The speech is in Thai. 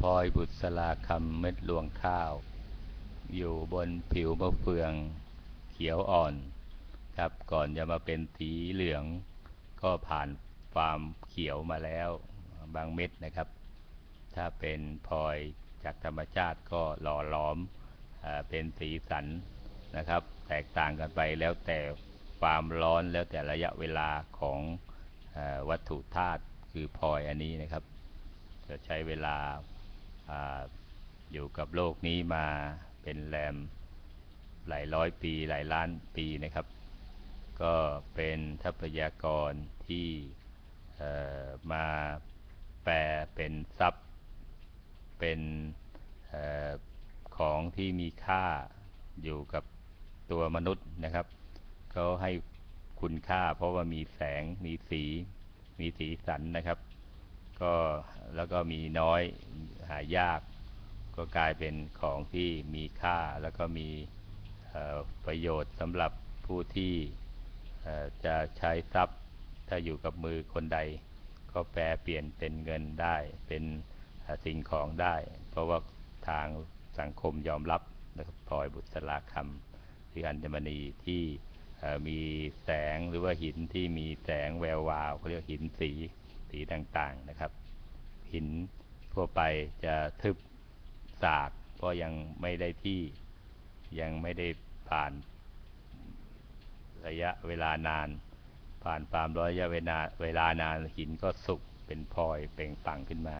พลอยบุษราคำเม็ดรวงข้าว อยู่บนผิวมะเฟืองเขียวอ่อนครับก่อนจะมาเป็นสีเหลือง ก็ผ่านความเขียวมาแล้วบางเม็ดนะครับ ถ้าเป็นพลอยจากธรรมชาติก็หล่อหลอมอเป็นสีสันนะครับ แตกต่างกันไปแล้วแต่ความร้อนแล้วแต่ระยะเวลาของอวัตถุธาตุคือพลอยอันนี้นะครับ จะใช้เวลา อยู่กับโลกนี้มาเป็นแรมหลายร้อยปีหลายล้านปีนะครับ ก็เป็นทรัพยากรที่มาแปลเป็นทรัพย์ เป็นอของที่มีค่าอยู่กับตัวมนุษย์นะครับเขาให้คุณค่าเพราะว่ามีแสงมีสีมีสีสันนะครับ ก็แล้วก็มีน้อยหายาก ก็กลายเป็นของที่มีค่าแล้วก็มีประโยชน์สำหรับผู้ที่จะใช้ทรัพย์ถ้าอยู่กับมือคนใด ก็แปลเปลี่ยนเป็นเงินได้เป็นสิ่งของได้ เพราะว่าทางสังคมยอมรับนะครับพลอยบุษราคำคืออัญมณีที่มีแสงหรือว่าหินที่มีแสงแวววาวเขาเรียกหินสี สีต่างๆนะครับ หินทั่วไปจะทึบสากเพราะยังไม่ได้ที่ยังไม่ได้ผ่านระยะเวลานาน ผ่านความร้อยระยะเวลาเวลานานหินก็สุกเป็นพลอยเปล่งปลั่งขึ้นมา